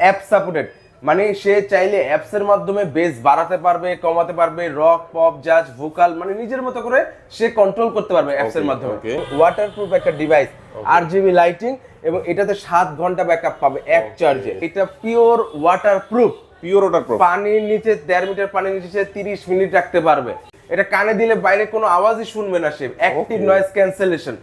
App supported মানে সে চাইলে অ্যাপস এর মাধ্যমে বেস বাড়াতে পারবে কমাতে পারবে রক পপ জাজ ভোকাল মানে নিজের মতো করে সে কন্ট্রোল করতে পারবে অ্যাপস এর মাধ্যমে. ওয়াটারপ্রুফ একটা ডিভাইস আর জিবি লাইটিং এবং এটাতে সাত ঘণ্টা ব্যাকআপ পাবে এক চার্জে এটা পিওর ওয়াটারপ্রুফ পিওর ওটার প্রো পানির নিচে দেড় মিটার পানির নিচে সে তিরিশ মিনিট রাখতে পারবে। এটা কানে দিলে বাইরে কোনো আওয়াজই শুনবে না সে। অ্যাক্টিভ. নয়েজ ক্যান্সেলেশন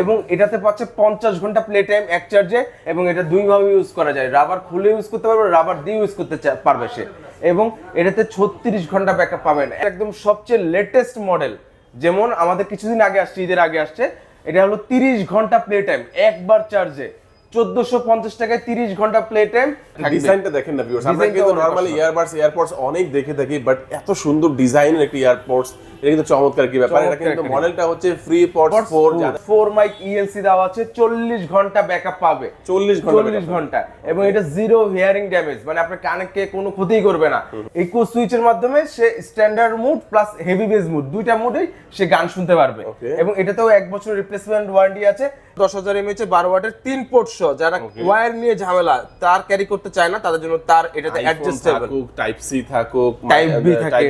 এবং এটাতে পাচ্ছে পঞ্চাশ ঘণ্টা প্লে টাইম এক চার্জে এবং এটা দুই ভাবে ইউজ করা যায়। রাবার খুলে ইউজ করতে পারবে রাবার দিয়ে ইউজ করতে পারবে সে। এবং এটাতে ছত্রিশ ঘণ্টা ব্যাকআপ পাবেন। একদম সবচেয়ে লেটেস্ট মডেল যেমন আমাদের কিছুদিন আগে আসছে ঈদের আগে আসছে এটা হলো তিরিশ ঘণ্টা প্লে টাইম একবার চার্জে চোদ্দশো পঞ্চাশ টাকায় তিরিশ ঘণ্টা প্লে টাইম ডিজাইনটা দেখেন না ভিউয়ার্স আমরা কিন্তু নরমালি। ইয়ারবাডস এয়ারপডস অনেক দেখে থাকি বাট এত সুন্দর ডিজাইনের একটি এয়ারপডস এটা কিন্তু চমৎকার কি ব্যাপার? এটা কিন্তু মডেলটা হচ্ছে free pods 4 four mic ENC দেওয়া আছে চল্লিশ ঘণ্টা ব্যাকআপ পাবে। 40 ঘণ্টা চল্লিশ ঘণ্টা। এবং এটা জিরো হিয়ারিং ড্যামেজ মানে আপনার কানেকে কোনো ক্ষতি করবে না। ইকো সুইচের মাধ্যমে সে standard mode plus heavy bass mode দুইটা মুডেই সে গান শুনতে পারবে। এবং এটাতেও এক বছর রিপ্লেসমেন্ট ওয়ারেন্টি আছে। দশ হাজার এমএচ বারো ওয়াটের তিন পোর্ট সহ যারা ওয়্যার নিয়ে ঝামেলা তার ক্যারি করতে চায় না তাদের জন্য তার এটাতে অ্যাডজাস্টেবল থাকুক টাইপ সি থাকুক। টাইপ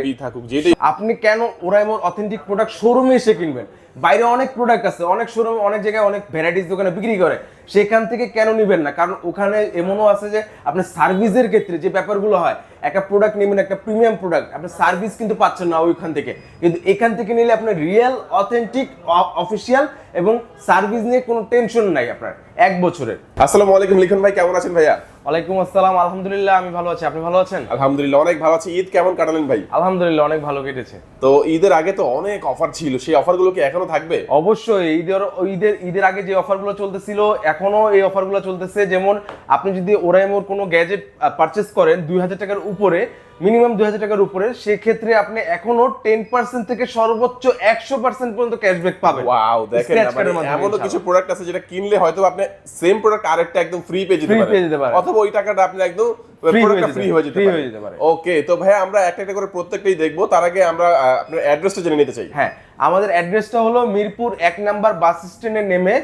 বি থাকুক যেটাই আপনি কেন ওরাইমোর অথেন্টিক প্রোডাক্ট শোরুমে এসে কিনবেন। বাইরে অনেক প্রোডাক্ট আছে, অনেক শোরুম অনেক জায়গায় অনেক ভ্যারাইটিস দোকানে বিক্রি করে। সেখান থেকে কেন নিবেন না? কারণ ওখানে এমনও আছে যে, আপনার সার্ভিসের ক্ষেত্রে যে ব্যাপারগুলো হয়, একটা প্রোডাক্ট নেবেন, একটা প্রিমিয়াম প্রোডাক্ট আপনি সার্ভিস কিন্তু পাচ্ছেন না ওইখান থেকে। কিন্তু এখান থেকে নিলে আপনার রিয়েল অথেন্টিক অফিসিয়াল এবং সার্ভিস নিয়ে কোনো টেনশন নাই আপনার, এক বছরের। আসসালামু আলাইকুম লিখন ভাই, কেমন আছেন ভাইয়া? ওয়ালাইকুম আসসালাম আলহামদুলিল্লাহ আমি ভালো আছি। আপনি ভালো আছেন? আলহামদুলিল্লাহ অনেক ভালো আছি। ঈদ কেমন কাটালেন ভাই? আলহামদুলিল্লাহ অনেক ভালো কেটেছে। তো ঈদের আগে তো অনেক অফার ছিল সেই অফারগুলো কি এখনও থাকবে? অবশ্যই ঈদের ঈদের ঈদের আগে যে অফারগুলো চলতেছিল এখনও এই অফারগুলো চলতেছে। যেমন আপনি যদি ওরাইমোর কোনো গ্যাজেট পারচেস করেন দুই হাজার টাকার উপরে মিনিমাম দুই হাজার টাকার উপরে সেক্ষেত্রে আপনি এখনও টেন পার্সেন্ট থেকে সর্বোচ্চ একশো পার্সেন্ট পর্যন্ত ক্যাশব্যাক পাবেন। ওয়াও দেখেন মানে এমনও কিছু প্রোডাক্ট আছে যেটা কিনলে হয়তো আপনি সেম প্রোডাক্ট আরেকটা একদম ফ্রি পেয়ে যেতে পারেন। অথবা ওই টাকাটা আপনি একদম ফ্রি হয়ে যেতে পারে। ওকে তো ভাই আমরা একটা একটা করে প্রত্যেকটাই দেখব। তার আগে আমরা আপনার অ্যাড্রেসটা জেনে নিতে চাই। হ্যাঁ আমাদের অ্যাড্রেসটা হলো মিরপুর এক নাম্বার বাস স্ট্যান্ডে নেমে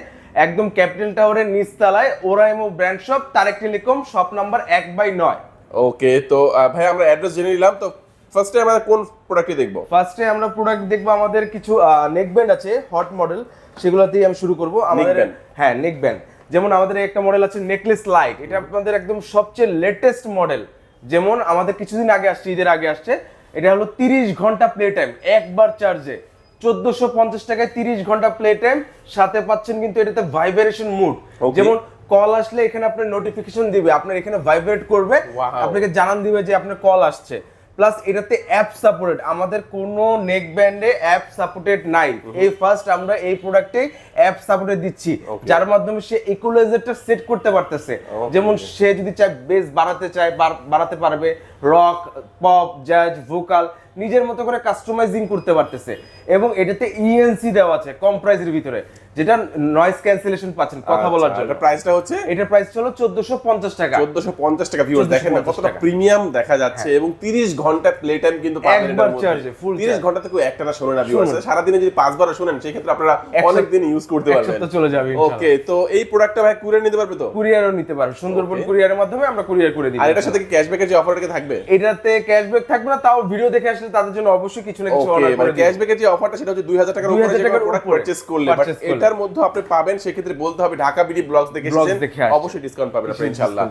একদম ক্যাপিটাল টাওয়ারের নিচতলায় Oraimo brand shop Tarek telecom shop number এক বাই নয়। ওকে তো ভাই আমরা অ্যাড্রেস জেনে নিলাম তো ফার্স্টে আমরা কোন প্রোডাক্টটি দেখব? ফার্স্টে আমরা প্রোডাক্ট দেখব আমাদের কিছু নেক ব্যান্ড আছে হট মডেল সেগুলোতেই আমি শুরু করব। আমাদের হ্যাঁ নেক ব্যান্ড যেমন আমাদের একটা মডেল আছে নেকলেস লাইট এটা আপনাদের একদম সবচেয়ে লেটেস্ট মডেল যেমন আমাদের কিছুদিন আগে আসছে ঈদের আগে আসছে এটা হলো তিরিশ ঘণ্টা প্লে টাইম একবার চার্জে চোদ্দশো পঞ্চাশ টাকায় তিরিশ ঘণ্টা প্লে টাইম সাথে পাচ্ছেন কিন্তু এটাতে ভাইব্রেশন মুড. যেমন কল আসলে এখানে আপনার নোটিফিকেশন দিবে আপনার এখানে ভাইব্রেট করবে আপনাকে জানান দিবে যে আপনার কল আসছে। প্লাস এটাতে অ্যাপ সাপোর্টেড আমাদের কোনো নেক ব্যান্ডে অ্যাপ সাপোর্টেড নাই। এই ফার্স্ট আমরা এই প্রোডাক্টে অ্যাপ সাপোর্টেড দিচ্ছি। যার মাধ্যমে সে ইকুয়ালাইজারটা সেট করতে পারতেছে। যেমন সে যদি চায় বেস বাড়াতে চায় বাড়াতে পারবে। রক পপ জাজ ভোকাল নিজের মতো করে কাস্টমাইজিং করতে পারতেছে। এবং এটাতে ইএনসি দেওয়া আছে কম প্রাইসের ভিতরে। যেটা নয়েজ ক্যান্সেলেশন পাচ্ছেন কথা বলার জন্য। এটা প্রাইসটা আচ্ছা, হচ্ছে? এটার প্রাইস হলো চোদ্দশো পঞ্চাশ টাকা। চোদ্দশো পঞ্চাশ টাকা ভিউয়ার্স দেখেন না কতটা প্রিমিয়াম দেখা যাচ্ছে। এবং তিরিশ ঘণ্টা প্লে টাইম কিন্তু পাবেন একবার এ, full 30 ঘণ্টা থেকে একটা না শোনেন না ভিউয়ার্স শুনুন। সারাদিনে যদি পাঁচবার শোনেন সেক্ষেত্রে আপনারা এক অনেক দিন ইউজ করতে পারবেন। সপ্তাহ চলে যাবে ইনশাআল্লাহ। ওকে তো এই প্রোডাক্টটা ভাই কুরিয়ার নিতে পারবে তো? কুরিয়ারও নিতে পারবে। সুন্দরবন. কুরিয়ারের মাধ্যমে আমরা কুরিয়ার করে দিই। আর এটার সাথে কি ক্যাশব্যাকের যে অফারটা থাকবে এটাতে ক্যাশব্যাক থাকবে না তাও ভিডিও দেখে আসলে তাদের জন্য অবশ্যই কিছু না কিছু অর্ডার মানে করে ক্যাশব্যাকের যে অফারটা সেটা হচ্ছে 2000 টাকার উপরে যে প্রোডাক্ট পারচেজ করলে বাট এটার মধ্যে আপনি পাবেন সেক্ষেত্রে বলতে হবে ঢাকা বিডি ব্লগস দেখে এসেছেন অবশ্যই ডিসকাউন্ট পাবেন আপনি ইনশাআল্লাহ।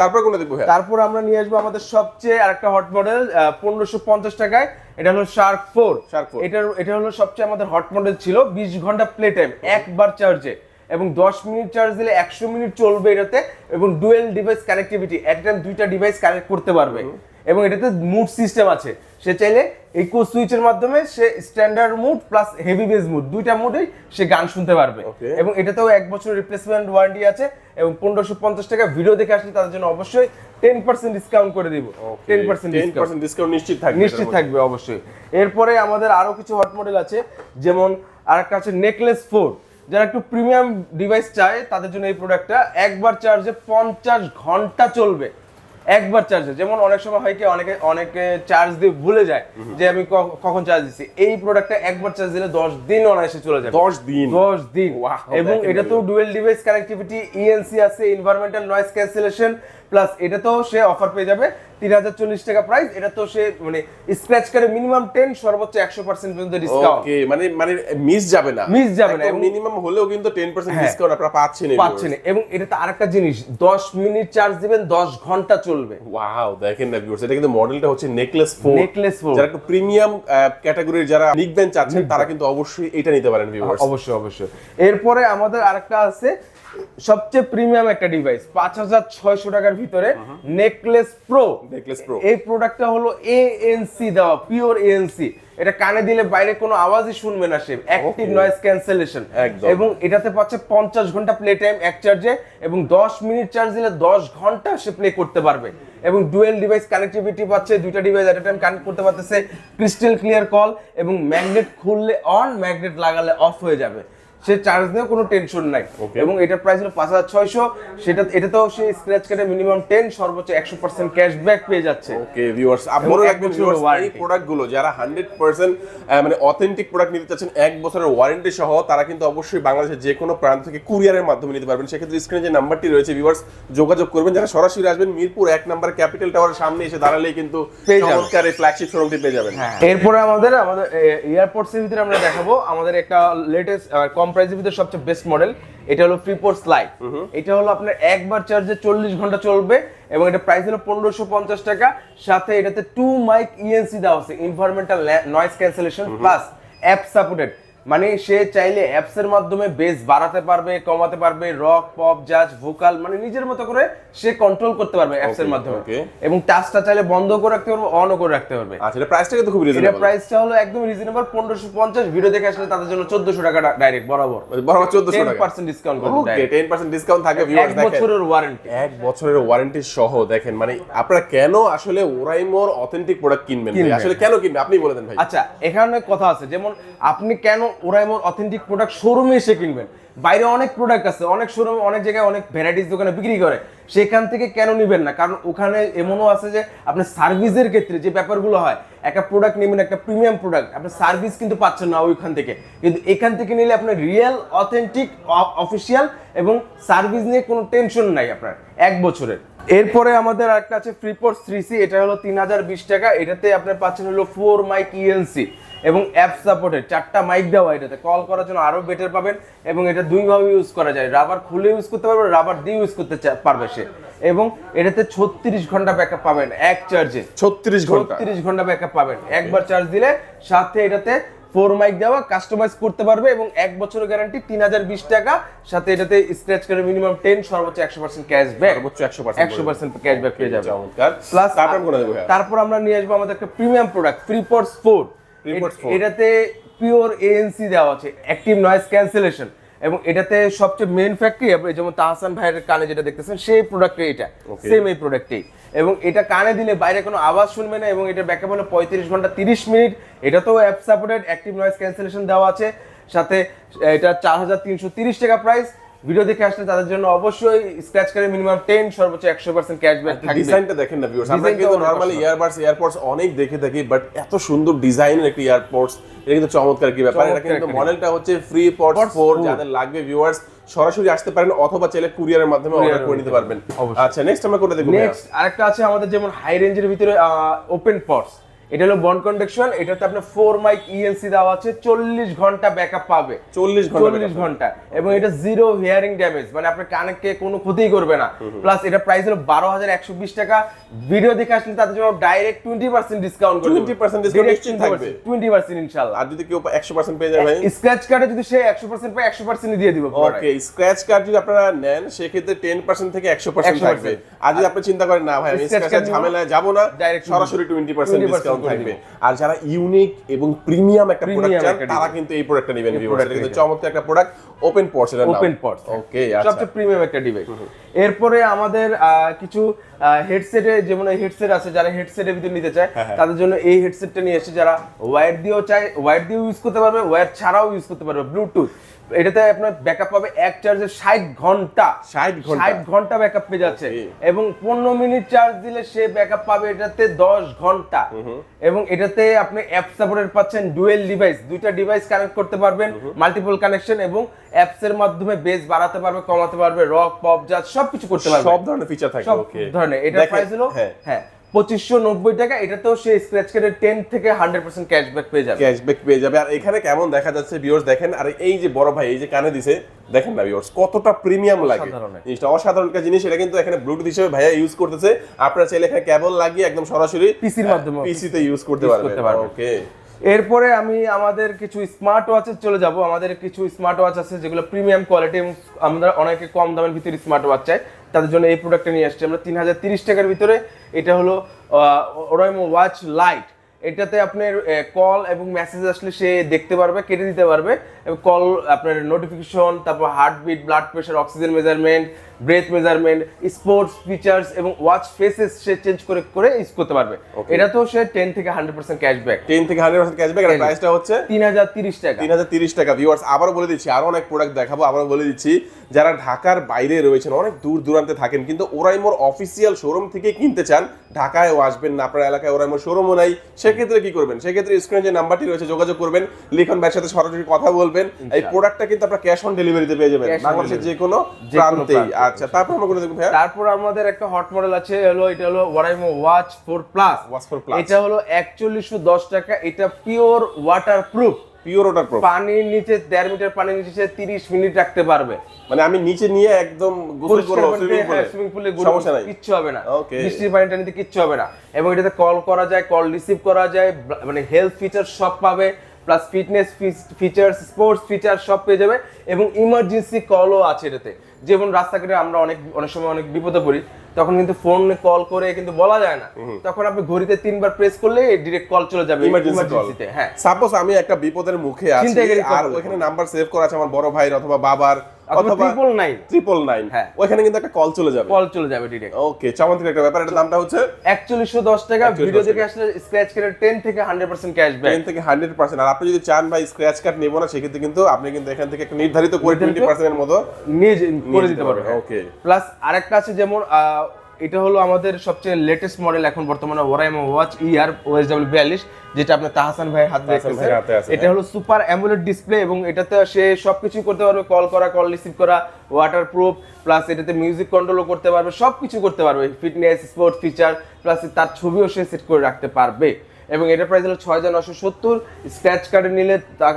তারপর কোন দেখব ভাই তারপর আমরা নিয়ে আসব আমাদের সবচেয়ে আরেকটা হট মডেল পনেরোশো পঞ্চাশ টাকায়। এটা হলো শার্ক ফোর শার্ক 4 এটার এটা হলো সবচেয়ে আমাদের হট মডেল ছিল বিশ ঘণ্টা প্লে টাইম একবার চার্জে এবং দশ মিনিট চার্জ দিলে একশো মিনিট চলবে এটাতে এবং ডুয়েল ডিভাইস কানেক্টিভিটি এক টাইম দুইটা ডিভাইস কানেক্ট করতে পারবে। এবং এটাতে মুড সিস্টেম আছে। সে চাইলে ইকো সুইচের মাধ্যমে সে standard mode plus heavy bass mode দুইটা মুডেই সে গান শুনতে পারবে. এবং এটাতেও এক বছর রিপ্লেসমেন্ট ওয়ারেন্টি আছে এবং পনেরোশো পঞ্চাশ টাকা ভিডিও দেখে আসলে তাদের জন্য অবশ্যই টেন পার্সেন্ট ডিসকাউন্ট করে দিব। টেন পার্সেন্ট ডিসকাউন্ট 10% ডিসকাউন্ট নিশ্চিত থাকবে নিশ্চিত থাকবে অবশ্যই। এরপরে আমাদের আরও কিছু হট মডেল আছে যেমন আরেকটা আছে নেকলেস ফোর যারা একটু প্রিমিয়াম ডিভাইস চায় তাদের জন্য এই প্রোডাক্টটা একবার চার্জে পঞ্চাশ ঘণ্টা চলবে। একবার চার্জে যেমন অনেক সময় হয় কি অনেকে অনেকে চার্জ দিয়ে ভুলে যায় যে আমি কখন চার্জ দিচ্ছি। এই প্রোডাক্টটা একবার চার্জ দিলে দশ দিন অনায়াসে চলে যাবে। 10 দিন। দশ দিন। এবং এটা তো ডুয়েল ডিভাইস কানেক্টিভিটি ইএনসি আছে এনভায়রনমেন্টাল নয়েজ ক্যান্সেলেশন প্লাস এটা তো সে অফার পেয়ে যাবে। তিন হাজার চল্লিশ টাকা প্রাইস এটা তো সে মানে স্ক্র্যাচ কার্ডে মিনিমাম টেন সর্বোচ্চ একশো পার্সেন্ট পর্যন্ত ডিসকাউন্ট মানে মানে মিস যাবে না। Miss যাবে না, মিনিমাম হলেও কিন্তু 10% হ্যাঁ। ডিসকাউন্ট আপনারা পাচ্ছেন পাচ্ছেন। এবং এটাতে আরেকটা জিনিস দশ মিনিট চার্জ দিবেন দশ ঘণ্টা চলবে। ওয়াও দেখেন না ভিউয়ার্স এটা কিন্তু মডেলটা হচ্ছে নেকলেস ফোর four। যারা একটু প্রিমিয়াম ক্যাটাগরির যারা নিকবেন চাচ্ছেন তারা কিন্তু অবশ্যই এটা নিতে পারেন ভিউয়ার্স অবশ্যই অবশ্যই। এরপরে আমাদের আরেকটা আছে সবচেয়ে প্রিমিয়াম একটা ডিভাইস পাঁচ হাজার ছয়শো টাকার ভিতরে নেকলেস প্রো। Necklace Pro। এই প্রোডাক্টটা হলো এএনসি দেওয়া পিওর এএনসি এটা কানে দিলে বাইরে কোনো আওয়াজই শুনবে না সে। অ্যাক্টিভ নয়েজ ক্যান্সেলেশন একদম। এবং এটাতে পাচ্ছে পঞ্চাশ ঘণ্টা প্লে টাইম এক চার্জে এবং দশ মিনিট চার্জ দিলে দশ ঘণ্টা সে প্লে করতে পারবে। এবং ডুয়েল ডিভাইস কানেক্টিভিটি পাচ্ছে দুইটা ডিভাইস এট টাইম কানেক্ট করতে পারতেছে। ক্রিস্টাল ক্লিয়ার কল এবং ম্যাগনেট খুললে অন ম্যাগনেট লাগালে অফ হয়ে যাবে। সে চার্জ নিয়েও কোনো টেনশন নাই। এবং এটার প্রাইস হলো পাঁচ হাজার ছয়শো। সেটা এটাতেও সে স্ক্র্যাচ কার্ডে মিনিমাম টেন সর্বোচ্চ একশো পার্সেন্ট ক্যাশব্যাক পেয়ে যাচ্ছে। ওকে ভিউয়ার্স আপনারা এক বছরের এই প্রোডাক্টগুলো যারা 100% মানে অথেন্টিক প্রোডাক্ট নিতে চাচ্ছেন এক বছরের ওয়ারেন্টি সহ তারা কিন্তু অবশ্যই বাংলাদেশের যে কোনো প্রান্ত থেকে কুরিয়ারের মাধ্যমে নিতে পারবেন। সেক্ষেত্রে স্ক্রিনে যে নাম্বারটি রয়েছে ভিউয়ার্স যোগাযোগ করবেন। যারা সরাসরি আসবেন মিরপুর এক নাম্বার ক্যাপিটাল টাওয়ারের সামনে এসে দাঁড়ালেই কিন্তু। চমৎকার এই ফ্ল্যাগশিপ শোরুমটি পেয়ে যাবেন। এরপরে আমাদের আমাদের এয়ারপোর্টস এর ভিতরে আমরা দেখাবো। আমাদের একটা লেটেস্ট কম প্রাইসের ভিতরে সবচেয়ে বেস্ট মডেল এটা হলো ফ্রিপোর্ট স্লাইড এটা হলো আপনার একবার চার্জে চল্লিশ ঘণ্টা চলবে এবং এটা প্রাইস হলো পনেরোশো পঞ্চাশ টাকা। সাথে এটাতে টু মাইক ইএনসি দেওয়া আছে environmental noise cancellation plus app supported মানে সে চাইলে অ্যাপস এর মাধ্যমে বেস বাড়াতে পারবে কমাতে পারবে রক পপ জাজ ভোকাল মানে নিজের মতো করে সে কন্ট্রোল করতে পারবে অ্যাপস এর মাধ্যমে। এবং টাচটা চাইলে বন্ধ করে রাখতে পারবে অনও করে রাখতে পারবে। আচ্ছা এটা প্রাইসটা কিন্তু খুব এটা রিজনেবল প্রাইসটা হলো একদম রিজনেবল পনেরোশো পঞ্চাশ ভিডিও দেখে আসলে তাদের জন্য চোদ্দশো টাকা ডাইরেক্ট বরাবর। বরাবর 1400 টেন টাকা পার্সেন্ট ডিসকাউন্ট করবে ওকে 10% ডিসকাউন্ট থাকে এক ভিউয়ার্স দেখেন। বছরের ওয়ারেন্টি এক বছরের ওয়ারেন্টি সহ দেখেন মানে আপনারা কেন আসলে ওরাইমোর অথেন্টিক প্রোডাক্ট কিনবেন কিনবেন। আসলে কেন কিনবেন? আপনি বলে দেন ভাই। আচ্ছা এখানে কথা আছে যেমন আপনি কেন ওরাইমোর অথেন্টিক প্রোডাক্ট শোরুমে এসে কিনবেন। বাইরে অনেক প্রোডাক্ট আছে, অনেক শোরুম অনেক জায়গায় অনেক ভ্যারাইটিস দোকানে বিক্রি করে। সেখান থেকে কেন নিবেন না? কারণ ওখানে এমনও আছে যে আপনার সার্ভিসের ক্ষেত্রে যে ব্যাপারগুলো হয়, একটা প্রোডাক্ট নেবেন, একটা প্রিমিয়াম প্রোডাক্ট আপনার সার্ভিস কিন্তু পাচ্ছেন না ওইখান থেকে। কিন্তু এখান থেকে নিলে আপনার রিয়েল অথেন্টিক অফিসিয়াল এবং সার্ভিস নিয়ে কোনো টেনশন নাই আপনার, এক বছরের। এরপরে আমাদের একটা আছে ফ্রিপোর্ট থ্রি সি এটা হলো তিন হাজার বিশ টাকা, এটাতে আপনার পাচ্ছেন হলো ফোর মাইক ইএনসি এবং অ্যাপ সাপোর্টেড চারটা মাইক দেওয়া এটাতে। কল করার জন্য আরও বেটার পাবেন এবং এটা দুইভাবে ইউজ করা যায়। রাবার খুলে ইউজ করতে পারবে রাবার দিয়ে ইউজ করতে পারবে সে। এবং এটাতে ছত্রিশ ঘণ্টা ব্যাকআপ পাবেন এক চার্জে 36 ঘণ্টা। ছত্রিশ ঘণ্টা ব্যাকআপ পাবেন। একবার চার্জ দিলে সাথে এটাতে ফোর মাইক দেওয়া কাস্টমাইজ করতে পারবে এবং এক বছরের গ্যারান্টি তিন হাজার বিশ টাকা। সাথে এটাতে স্ক্র্যাচ করে মিনিমাম টেন সর্বোচ্চ একশো পার্সেন্ট ক্যাশব্যাক সর্বোচ্চ 100% একশো পার্সেন্ট ক্যাশব্যাক পেয়ে যাবে প্লাস তারপর ভাইয়া? তারপর আমরা নিয়ে আসব আমাদের একটা প্রিমিয়াম প্রোডাক্ট ফোর 4 এটাতে পিওর এএনসি দেওয়া আছে অ্যাক্টিভ নয়েজ ক্যান্সেলেশন এবং এটাতে সবচেয়ে মেইন ফ্যাক্টরি যেমন তাহসান ভাইয়ের কানে যেটা দেখতেছেন সেই প্রোডাক্টে এটা। সেম এই প্রোডাক্টেই এবং এটা কানে দিলে বাইরে কোনো আওয়াজ শুনবে না এবং এটা ব্যাকআপ হলো পঁয়ত্রিশ ঘণ্টা তিরিশ মিনিট। এটা তো app supported active noise cancellation দেওয়া আছে। সাথে এটা চার হাজার তিনশো তিরিশ টাকা প্রাইস ভিডিও দেখে আসলে তাদের জন্য অবশ্যই স্ক্র্যাচ করে মিনিমাম টেন সর্বোচ্চ একশো পার্সেন্ট ক্যাশব্যাক থাকবে। ডিজাইনটা দেখেন না ভিউয়ার্স আমরা কিন্তু নরমালি ইয়ারবাডস এয়ারপডস অনেক দেখে থাকি বাট এত সুন্দর ডিজাইনের একটি এয়ারপডস এটা কিন্তু চমৎকার কি ব্যাপার। এটা কিন্তু মডেলটা হচ্ছে ফ্রি পডস 4 4 যাদের লাগবে ভিউয়ার্স সরাসরি আসতে পারেন অথবা চাইলে কুরিয়ারের মাধ্যমে অর্ডার করে নিতে পারবেন। আচ্ছা নেক্সট আমরা কোনটা দেখব নেক্সট আরেকটা আছে আমাদের যেমন হাই রেঞ্জের ভিতরে ওপেন পটস এটা হলো বন্ড কন্ডাকশন এটাতে আপনার ফোর মাইক ইএনসি দেওয়া আছে চল্লিশ ঘণ্টা ব্যাকআপ পাবে। 40 ঘণ্টা চল্লিশ ঘণ্টা। এবং এটা জিরো হিয়ারিং ড্যামেজ মানে আপনার কোনো ক্ষতি করবে না। প্লাস এটা প্রাইস হলো বারো হাজার একশো বিশ টাকা। ভিডিও দেখে আসলে তাদের জন্য direct twenty percent discount 20% discount নিশ্চয়ই থাকবে। টোয়েন্টি পার্সেন্ট ইনশাল্লাহ আর যদি কেউ 100% পেয়ে যায় ভাই? স্ক্র্যাচ কার্ডে যদি সে একশো পার্সেন্ট পায় একশো পার্সেন্ট দিয়ে দিব ওকে স্ক্র্যাচ কার্ড যদি আপনারা নেন সেক্ষেত্রে টেন পার্সেন্ট থেকে একশো পার্সেন্ট থাকবে। আর যদি আপনি চিন্তা করেন না ভাই আমি নিবো, ঝামেলায় যাব না direct সরাসরি টোয়েন্টি পার্সেন্ট ডিসকাউন্ট থাকবে। আর যারা ইউনিক এবং প্রিমিয়াম একটা প্রোডাক্ট চান তারা কিন্তু এই প্রোডাক্টটা নেবেন ভিউয়ার্স এটা কিন্তু। চমৎকার একটা প্রোডাক্ট ওপেন এর ওপেন পটস ওকে আচ্ছা। সবচেয়ে প্রিমিয়াম একটা ডিভাইস এরপরে আমাদের আহ, কিছু হেডসেটে যেমন হেডসেট আছে যারা হেডসেটের ভিতরে নিতে চায় হ্যাঁ, হ্যাঁ। তাদের জন্য এই হেডসেটটা নিয়ে এসে যারা ওয়্যার দিয়েও চায় ওয়্যার দিয়েও ইউজ করতে পারবে ওয়্যার ছাড়াও ইউজ করতে পারবে ব্লুটুথ এটাতে আপনার ব্যাকআপ পাবে এক চার্জে ষাট ঘণ্টা। 60 ঘণ্টা? ষাট ঘণ্টা ব্যাকআপ পেয়ে যাচ্ছে। এবং পনেরো মিনিট চার্জ দিলে সে ব্যাকআপ পাবে এটাতে দশ ঘণ্টা। এবং এটাতে আপনি অ্যাপ সাপোর্টের পাচ্ছেন ডুয়েল ডিভাইস দুইটা ডিভাইস কানেক্ট করতে পারবেন মাল্টিপল কানেকশন এবং অ্যাপস এর মাধ্যমে বেস বাড়াতে পারবে কমাতে পারবে রক পপ জাজ সবকিছু করতে পারবে। সব ধরনের ফিচার থাকবে সব ধরনের। এটা প্রাইস হলো হ্যাঁ। হ্যাঁ পঁচিশশো নব্বই টাকা এটাতেও সে স্ক্র্যাচ টেন থেকে হান্ড্রেড পার্সেন্ট ক্যাশব্যাক পেয়ে যাবে। ক্যাশব্যাক পেয়ে যাবে। আর এখানে কেমন দেখা যাচ্ছে দেখেন আর এই যে বড় ভাই এই যে কানে দিছে দেখেন না ভিউয়ার্স কতটা প্রিমিয়াম লাগে। অসাধারণ। জিনিসটা অসাধারণ একটা জিনিস এটা কিন্তু এখানে ব্লুটুথ হিসেবে ভাইয়া ইউজ করতেছে। আপনারা চাইলে এখানে কেবল লাগিয়ে একদম সরাসরি PC র মাধ্যমে পিসিতে ইউজ করতে পারবেন। ওকে এরপরে আমি আমাদের কিছু স্মার্ট ওয়াচে চলে যাব। আমাদের কিছু স্মার্ট ওয়াচ আছে যেগুলো প্রিমিয়াম কোয়ালিটি এবং আমরা অনেকে কম দামের ভিতরে স্মার্ট ওয়াচ চাই। তাদের জন্য এই প্রোডাক্টটা নিয়ে আসছি। আমরা তিন হাজার তিরিশ টাকার ভিতরে এটা হলো ওরাইমো ওয়াচ লাইট এটাতে আপনার কল এবং মেসেজ আসলে সে দেখতে পারবে, কেটে দিতে পারবে। এবং কল আপনার নোটিফিকেশন তারপর heartbeat blood pressure oxygen measurement breath measurement sports features এবং ওয়াচ ফেসেস সে চেঞ্জ করে করে ইউজ করতে পারবে। এটা তো সে টেন থেকে হান্ড্রেড পার্সেন্ট ক্যাশব্যাক টেন থেকে হান্ড্রেড পার্সেন্ট ক্যাশব্যাক আর প্রাইসটা হচ্ছে তিন হাজার তিরিশ টাকা। তিন হাজার তিরিশ টাকা ভিউয়ার্স আবারও বলে দিচ্ছি আরও অনেক প্রোডাক্ট দেখাবো আবারও বলে দিচ্ছি। যারা ঢাকার বাইরে রয়েছেন অনেক দূর দূরান্তে থাকেন কিন্তু ওরাইমোর অফিসিয়াল শোরুম থেকে কিনতে চান ঢাকায়ও আসবেন না আপনার এলাকায় ওরাইমোর শোরুমও নাই। সেক্ষেত্রে কি করবেন? সেক্ষেত্রে স্ক্রিনে যে নাম্বারটি রয়েছে যোগাযোগ করবেন লিখন ভাইয়ের সাথে সরাসরি কথা বলবেন। এই প্রোডাক্টটা কিন্তু আপনারা ক্যাশ অন ডেলিভারিতে পেয়ে যাবেন। বাংলাদেশের যে কোনো প্রান্তেই। প্রান্তে, আচ্ছা তারপর আমরা করে ভাইয়া। তারপর আমাদের একটা হট মডেল আছে হলো এটা হলো Oraimo watch four plus Watch 4 Plus। এটা হলো একচল্লিশশো দশ টাকা এটা pure proof pure water pro পানির নিচে দেড় মিটার পানির নিচে তিরিশ মিনিট রাখতে পারবে। মানে আমি নিচে নিয়ে একদম গোসল করব সুইমিং পুলে সমস্যা নাই। কিচ্ছু হবে না. বৃষ্টির পানিটা নিতে কিচ্ছু হবে না। এবং এটাতে কল করা যায় কল রিসিভ করা যায় মানে হেলথ ফিচার সব পাবে। Plus fitness features sports feature সব পেয়ে যাবে এবং ইমার্জেন্সি কলও আছে এটাতে। যেমন রাস্তাঘাটে আমরা অনেক অনেক সময় অনেক বিপদে পড়ি তখন কিন্তু ফোনে কল করে কিন্তু বলা যায় না। তখন আপনি ঘড়িতে তিনবার প্রেস করলে ডিরেক্ট কল চলে যাবে ইমার্জেন্সি ইমার্জেন্সিতে হ্যাঁ। সাপোজ আমি একটা বিপদের মুখে আছি আর ওখানে নাম্বার সেভ করা আছে আমার বড় ভাইয়ের অথবা বাবার অথবা অথবা ট্রিপল নাইন ট্রিপল নাইন হ্যাঁ। ওখানে কিন্তু একটা কল চলে যাবে। কল চলে যাবে ডিরেক্ট ওকে চমৎকার একটা ব্যাপার এটার দামটা হচ্ছে? একচল্লিশশো দশ টাকা। ভিডিও দেখে আসলে স্ক্র্যাচ কেটে টেন থেকে হান্ড্রেড পার্সেন্ট ক্যাশব্যাক টেন থেকে হান্ড্রেড পার্সেন্ট আর আপনি যদি চান ভাই স্ক্র্যাচ কার্ড নেব না সেক্ষেত্রে কিন্তু আপনি কিন্তু এখান থেকে একটা নির্ধারিত করে টোয়েন্টি পার্সেন্টের মতো নিয়ে করে দিতে পারবেন পারবে, প্লাস আরেকটা আছে যেমন এটা হলো আমাদের সবচেয়ে লেটেস্ট মডেল এখন বর্তমানে Oraimo watch ER OS W বিয়াল্লিশ যেটা আপনার তাহসান ভাই হাতে আছে, এটা হলো সুপার অ্যামুলেট ডিসপ্লে এবং এটাতে সে সবকিছু করতে পারবে কল করা কল রিসিভ করা ওয়াটার প্রুফ প্লাস এটাতে মিউজিক কন্ট্রোলও করতে পারবে সবকিছু করতে পারবে। ফিটনেস স্পোর্টস ফিচার প্লাস তার ছবিও সে সেট করে রাখতে পারবে। এবং এটার প্রাইস হলো ছয় হাজার নশো সত্তর। স্ক্র্যাচ কার্ডে নিলে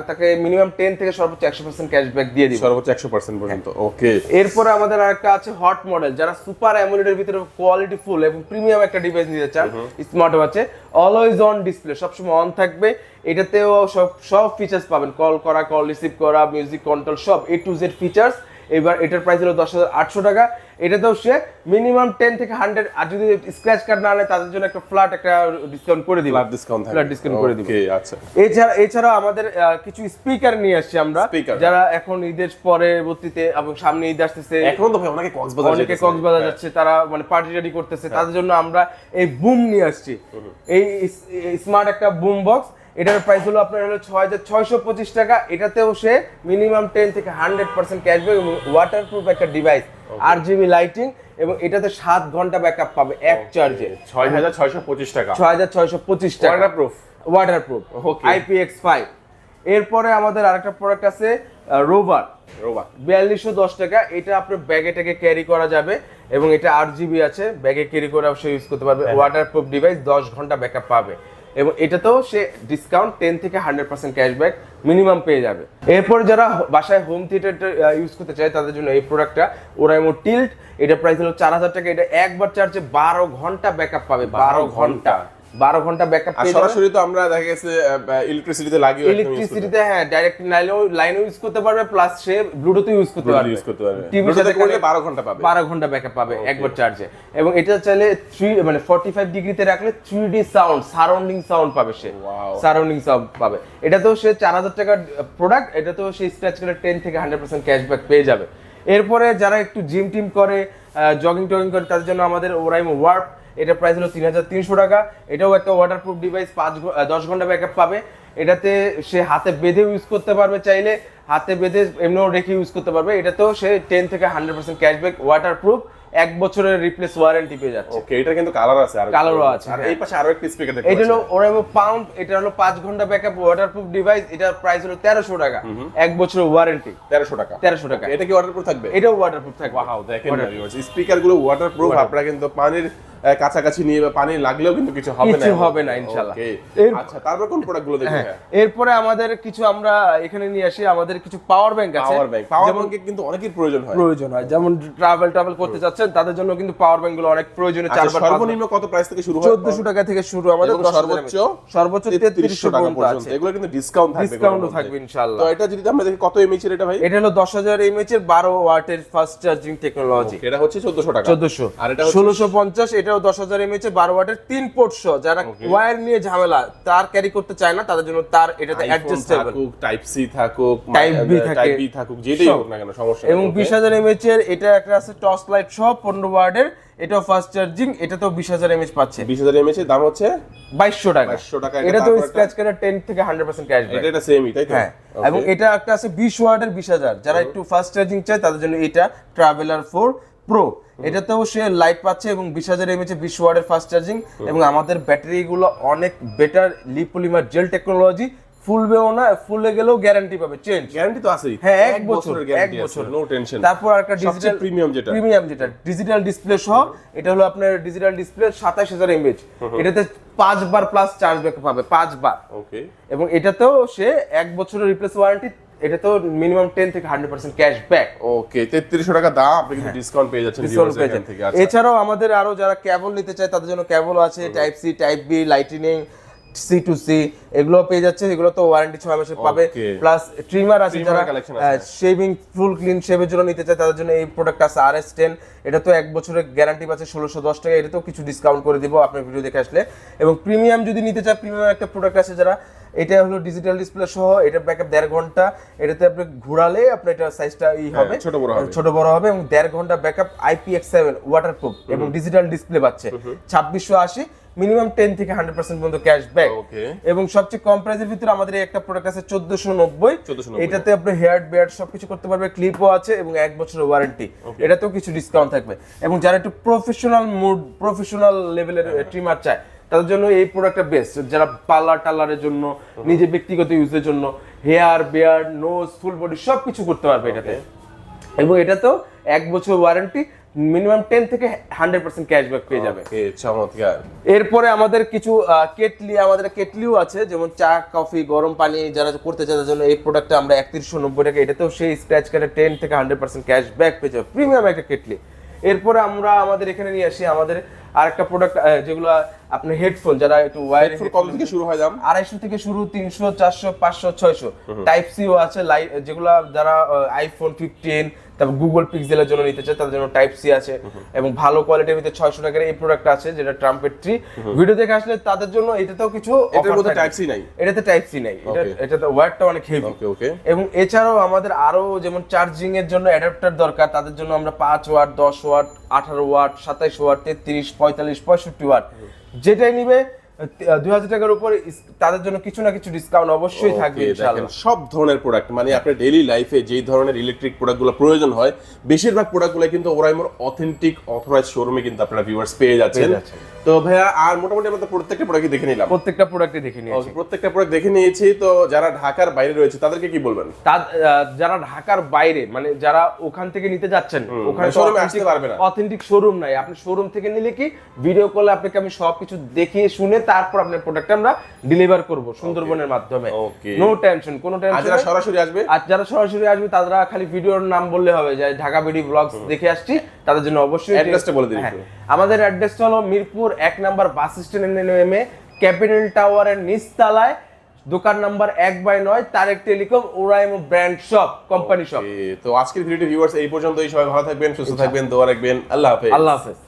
তাকে মিনিমাম টেন থেকে সর্বোচ্চ একশো পার্সেন্ট ক্যাশব্যাক দিয়ে দিই সর্বোচ্চ একশো পার্সেন্ট পর্যন্ত ওকে এরপরে আমাদের আরেকটা আছে হট মডেল যারা সুপার অ্যামোলেডের ভিতরে কোয়ালিটি ফুল এবং প্রিমিয়াম একটা ডিভাইস নিতে চান স্মার্ট ওয়াচে অলওয়েজ অন ডিসপ্লে সবসময় অন থাকবে। এটাতেও সব সব ফিচার্স পাবেন কল করা কল রিসিভ করা মিউজিক কন্ট্রোল সব এ টু জেড ফিচার্স এবার এটার প্রাইস হলো দশ হাজার আটশো টাকা। এটাতেও সে মিনিমাম টেন থেকে হান্ড্রেড আর যদি স্ক্র্যাচ কার্ড না নেয় তাদের জন্য একটা ফ্ল্যাট একটা ডিসকাউন্ট করে দিবে। ডিসকাউন্ট ফ্ল্যাট ডিসকাউন্ট করে দিবে। ওকে আচ্ছা। এছাড়া এছাড়াও আমাদের কিছু স্পিকার নিয়ে আসছি আমরা। যারা এখন ঈদের পরবর্তীতে এবং সামনে ঈদ আসতেছে। এখন তো ভাই অনেকে কক্সবাজার অনেকে। কক্সবাজার হ্যাঁ। যাচ্ছে তারা মানে পার্টি রেডি করতেছে। তাদের জন্য আমরা এই বুম নিয়ে আসছি। এই স্মার্ট একটা বুম বক্স এটার প্রাইস হলো আপনার হলো ছয় হাজার ছয়শো পঁচিশ টাকা। এটাতেও সে মিনিমাম টেন থেকে হান্ড্রেড পার্সেন্ট ক্যাশব্যাক এবং ওয়াটার প্রুফ একটা ডিভাইস আর জিবি লাইটিং এবং এটাতে সাত ঘণ্টা ব্যাকআপ পাবে এক চার্জে ছয় হাজার ছয়শো পঁচিশ টাকা। ছয় হাজার ছয়শো পঁচিশ টাকা। আইপিএক্স ফাইভ এরপরে আমাদের আরেকটা প্রোডাক্ট আছে রোভার রোবা বিয়াল্লিশশো দশ টাকা। এটা আপনার ব্যাগে ট্যাগে ক্যারি করা যাবে এবং এটা আট জিবি আছে। ব্যাগে ক্যারি করে অবশ্যই ইউজ করতে পারবে। ওয়াটার প্রুফ ডিভাইস দশ ঘণ্টা ব্যাকআপ পাবে। এবং এটাতেও সে ডিসকাউন্ট টেন থেকে হান্ড্রেড পার্সেন্ট ক্যাশব্যাক মিনিমাম পেয়ে যাবে। এরপর যারা বাসায় হোম থিয়েটারটা ইউজ করতে চায় তাদের জন্য এই প্রোডাক্টটা ওরা ওরাইমো টিল্ট এটা প্রাইস হলো চার হাজার টাকা। এটা একবার চার্জে বারো ঘণ্টা ব্যাকআপ পাবে। বারো ঘণ্টা। বারো ঘণ্টা ব্যাকআপ সরাসরি তো আমরা দেখা গেছে ইলেকট্রিসিটিতে লাগিয়ে ইলেকট্রিসিটিতে হ্যাঁ ডাইরেক্ট লাইনও লাইনও ইউজ করতে পারবে প্লাস সে ব্লুটুথ ইউজ করতে পারবে। ইউজ করতে পারবে। করলে connect- 12 ঘণ্টা পাবে। বারো ঘণ্টা ব্যাকআপ পাবে একবার চার্জে এবং এটা চাইলে মানে ফর্টি ফাইভ ডিগ্রিতে রাখলে সাউন্ড সারাউন্ডিং সাউন্ড পাবে সে। সারাউন্ডিং সাউন্ড পাবে। এটাতেও সে চার হাজার টাকার প্রোডাক্ট এটাতেও সে স্ক্র্যাচ করে টেন থেকে হান্ড্রেড পার্সেন্ট ক্যাশব্যাক পেয়ে যাবে। এরপরে যারা একটু জিম টিম করে জগিং টগিং করে তাদের জন্য আমাদের ওরাইম ওয়ার্প এটা প্রাইস হলো তিন হাজার তিনশো টাকা। এটাও একটা ওয়াটারপ্রুফ ডিভাইস পাঁচ দশ ঘণ্টা ব্যাকআপ পাবে। এটাতে সে হাতে বেঁধে ইউজ করতে পারবে চাইলে। হাতে বেঁধে এমনিও রেখে ইউজ করতে পারবে। এটাতেও সে টেন থেকে হান্ড্রেড পার্সেন্ট ক্যাশব্যাক ওয়াটারপ্রুফ এক বছরের রিপ্লেস ওয়ারেন্টি পেয়ে যাচ্ছে। ওকে এটা কিন্তু কালার আছে আর Colour ও আছে, আর। এই পাশে আরও একটা স্পিকার দেখতে এটা হলো পাচ্ছি। ওরাইমো পাউন্ড এটা হলো পাঁচ ঘণ্টা ব্যাকআপ ওয়াটারপ্রুফ ডিভাইস এটার প্রাইস হলো তেরোশো টাকা। এক বছরের ওয়ারেন্টি 1300 টাকা। তেরোশো টাকা। এটা কি ওয়াটারপ্রুফ থাকবে? এটাও ওয়াটারপ্রুফ থাকবে। ওয়াও দেখেন স্পিকারগুলো ওয়াটারপ্রুফ আপনারা কিন্তু পানির কাছাকাছি নিয়ে পানি লাগলেও কিন্তু কিছু হবে না কিছু হবে না, ইনশাআল্লাহ। আচ্ছা তারপর কোন প্রোডাক্টগুলো দেখব হ্যাঁ এরপরে আমাদের কিছু আমরা এখানে নিয়ে আসি আমাদের কিছু পাওয়ার ব্যাংক আছে। পাওয়ার ব্যাংক পাওয়ার ব্যাংকে কিন্তু অনেকের প্রয়োজন হয়। প্রয়োজন হয়। যেমন ট্রাভেল ট্রাভেল করতে চাচ্ছেন তাদের জন্য কিন্তু পাওয়ার ব্যাংকগুলো অনেক প্রয়োজনীয়। আচ্ছা, চারবার সর্বনিম্ন কত প্রাইস থেকে শুরু হয়? চোদ্দশো টাকা থেকে শুরু আমাদের 10,000 সর্বোচ্চ সর্বোচ্চ তেত্রিশশো টাকা পর্যন্ত এগুলো কিন্তু ডিসকাউন্ট থাকবে ডিসকাউন্টও থাকবে ইনশাআল্লাহ তো এটা যদি আমরা দেখি কত এমএইচ এর এটা ভাই? এটা হলো দশ হাজার এমএচ এর বারো ওয়াটের ফাস্ট চার্জিং টেকনোলজি এটা হচ্ছে 1400 টাকা। চোদ্দশো। আর এটা হচ্ছে ষোলোশো পঞ্চাশ এটাও দশ হাজার বারো ওয়াটের তিন পোর্ট সহ। যারা ওয়্যার নিয়ে ঝামেলা তার ক্যারি করতে চায় না তাদের জন্য তার এটাতে অ্যাডজাস্টেবল টাইপ সি থাকুক। টাইপ বি থাকুক যেটাই হোক না কেন সমস্যা এবং? বিশ হাজার এর এটা একটা আছে টর্চ লাইট সহ পনেরো ওয়ার্ডের এটাও ফাস্ট চার্জিং এটাতেও বিশ হাজার এমএচ পাচ্ছে। 20000 এমএইচ এর দাম হচ্ছে বাইশশো টাকা। 2200 টাকা, এটা এটা তো স্ক্র্যাচ কার্ডের টেন থেকে হান্ড্রেড পার্সেন্ট ক্যাশব্যাক এটা এটা সেমই তাই তো? হ্যাঁ। এবং এটা একটা আছে বিশ ওয়ার্ডের বিশ হাজার। যারা একটু ফাস্ট চার্জিং চায় তাদের জন্য এটা ট্রাভেলার ফোর প্রো এটাতেও সে লাইট পাচ্ছে এবং বিশ হাজার এমএচ বিশ ওয়ার্ডের ফাস্ট চার্জিং এবং আমাদের ব্যাটারিগুলো অনেক বেটার লিপোলিমার জেল টেকনোলজি ফুলবেও না ফুলে গেলেও গ্যারান্টি পাবে চেঞ্জ গ্যারান্টি তো আছেই। হ্যাঁ এক বছর এক বছর। নো টেনশন তারপর একটা ডিজিটাল প্রিমিয়াম যেটা। প্রিমিয়াম যেটা ডিজিটাল ডিসপ্লে সহ এটা হলো আপনার ডিজিটাল ডিসপ্লে সাতাশ হাজার এমএচ এটাতে পাঁচবার প্লাস চার্জ ব্যাক পাবে পাঁচবার। ওকে এবং এটাতেও সে এক বছরের রিপ্লেস ওয়ারেন্টি এটাতেও মিনিমাম টেন থেকে hundred percent cash back okay 3300 টাকা দাম আপনি কিন্তু ডিসকাউন্ট পেয়ে যাচ্ছেন ডিসকাউন্ট এখান থেকে আচ্ছা। এছাড়াও আমাদের আরও যারা কেবল নিতে চায় তাদের জন্য কেবল আছে type C type B lightning C to C এগুলো পেয়ে যাচ্ছে। এগুলো তো ওয়ারেন্টি ছয় মাসের পাবে। প্লাস ট্রিমার আছে যারা শেভিং ফুল ক্লিন শেভের জন্য নিতে চায় তাদের জন্য এই প্রোডাক্ট আছে আর এস টেন এটা তো এক বছরের গ্যারান্টি পাচ্ছে ষোলোশো দশ টাকা এটা তো কিছু ডিসকাউন্ট করে দিব আপনার ভিডিও দেখে আসলে। এবং প্রিমিয়াম যদি নিতে চায় প্রিমিয়াম একটা প্রোডাক্ট আছে যারা এটা হলো ডিজিটাল ডিসপ্লে সহ এটা ব্যাকআপ দেড় ঘণ্টা। এটাতে আপনি ঘোরালে আপনার এটা সাইজটা ই হবে। হ্যাঁ, ছোট বড় হবে। ছোট বড় হবে এবং দেড় ঘণ্টা ব্যাকআপ আইপিএক্স সেভেন ওয়াটারপ্রুফ এবং ডিজিটাল ডিসপ্লে পাচ্ছে। ছাব্বিশশো আশি মিনিমাম টেন থেকে হান্ড্রেড পার্সেন্ট পর্যন্ত ক্যাশব্যাক. এবং সবচেয়ে কম প্রাইসের ভিতরে আমাদের একটা প্রোডাক্ট আছে চোদ্দশো নব্বই। এটাতে আপনি হেয়ার বেয়ার সবকিছু করতে পারবে ক্লিপও আছে এবং এক বছরের ওয়ারেন্টি এটাতেও কিছু ডিসকাউন্ট থাকবে। এবং যারা একটু প্রফেশনাল মুড প্রফেশনাল লেভেলের ট্রিমার চায় তাদের জন্য এই প্রোডাক্টটা বেস্ট যারা পার্লার টার্লারের জন্য নিজে ব্যক্তিগত ইউজের জন্য hair beard nose full body সবকিছু করতে পারবে এটাতে। এবং এটাতেও এক বছর ওয়ারেন্টি মিনিমাম টেন থেকে হান্ড্রেড পার্সেন্ট ক্যাশব্যাক পেয়ে যাবে। চমৎকার। এরপরে আমাদের কিছু কেটলি আমাদের কেটলিও আছে যেমন চা কফি গরম পানি যারা করতে চায় তাদের জন্য এই প্রোডাক্টটা আমরা একত্রিশশো নব্বই টাকা এটাতেও সেই স্ক্র্যাচ কার্ডে টেন থেকে হান্ড্রেড পার্সেন্ট ক্যাশ ব্যাক পেয়ে যাবে। প্রিমিয়াম একটা কেটলি। এরপরে আমরা আমাদের এখানে নিয়ে আসি আমাদের আরেকটা প্রোডাক্ট যেগুলো আপনি হেডফোন যারা একটু ওয়ার কত থেকে শুরু হয় দাম। আড়াইশো থেকে শুরু তিনশো চারশো পাঁচশো ছয়শো। টাইপ সিও আছে লাই যেগুলো যারা আইফোন ফিফটিন তারপর গুগল পিক্সেলের জন্য নিতে চায় তাদের জন্য টাইপ সি আছে এবং ভালো কোয়ালিটির ভিতরে ছয়শো টাকার এই প্রোডাক্ট আছে যেটা ট্রাম্পের থ্রি ভিডিও দেখে আসলে তাদের জন্য এটাতেও কিছু এটার মধ্যে টাইপ সি নাই? এটাতে টাইপ সি নাই। এটা. এটাতে ওয়ার্ডটা অনেক হেভি ওকে ওকে এবং এছাড়াও আমাদের আরও যেমন চার্জিং এর জন্য অ্যাডাপ্টার দরকার তাদের জন্য আমরা পাঁচ ওয়াট দশ ওয়াট আঠারো ওয়াট সাতাইশ ওয়াট তেত্রিশ পঁয়তাল্লিশ পঁয়ষট্টি ওয়াট যেটাই নিবে দুই হাজার টাকার উপর তাদের জন্য কিছু না কিছু ডিসকাউন্ট অবশ্যই থাকবে সব ধরনের প্রোডাক্ট মানে আপনার ডেইলি লাইফে যেই ধরনের ইলেকট্রিক প্রোডাক্টগুলো প্রয়োজন হয় বেশিরভাগ প্রোডাক্টগুলো কিন্তু ওরাইমোর অথেন্টিক অথরাইজ শোরুমে কিন্তু আপনারা ভিউয়ার্স পেয়ে যাচ্ছেন। তো ভাইয়া আর মোটামুটি আমরা তো প্রত্যেকটা প্রোডাক্ট দেখে নিলাম। প্রত্যেকটা প্রোডাক্টে দেখে নিয়েছি। প্রত্যেকটা প্রোডাক্ট দেখে নিয়েছি। তো যারা ঢাকার বাইরে রয়েছে তাদেরকে কি বলবেন? যারা ঢাকার বাইরে মানে যারা ওখান থেকে নিতে যাচ্ছেন ওখানে মানে showroom এ আসতে পারবে না। অথেন্টিক শোরুম নাই। আপনি শোরুম থেকে নিলে কি ভিডিও কলে আপনাকে আমি সবকিছু দেখিয়ে শুনে তারপর আপনার প্রোডাক্ট আমরা ডেলিভার করব সুন্দরবনের মাধ্যমে. নো টেনশন কোনো আর যারা সরাসরি আসবে? আর যারা সরাসরি আসবে তারা খালি ভিডিওর নাম বললে হবে যে ঢাকা বিডি ব্লগস দেখে আসছি। তাদের জন্য অবশ্যই Address টা বলে দিন হ্যাঁ, আমাদের অ্যাড্রেসটা হলো মিরপুর এক নাম্বার বাস স্ট্যান্ডে নেমে ক্যাপিটাল টাওয়ারের নিচতলায়। দোকান নাম্বার এক বাই নয় Tarek telecom Oraimo brand shop company shop. তো আজকের ভিডিওটি ভিউয়ার্স এই পর্যন্তই। সবাই ভালো থাকবেন সুস্থ থাকবেন দোয়া রাখবেন। আল্লাহ হাফেজ। আল্লাহ হাফেজ।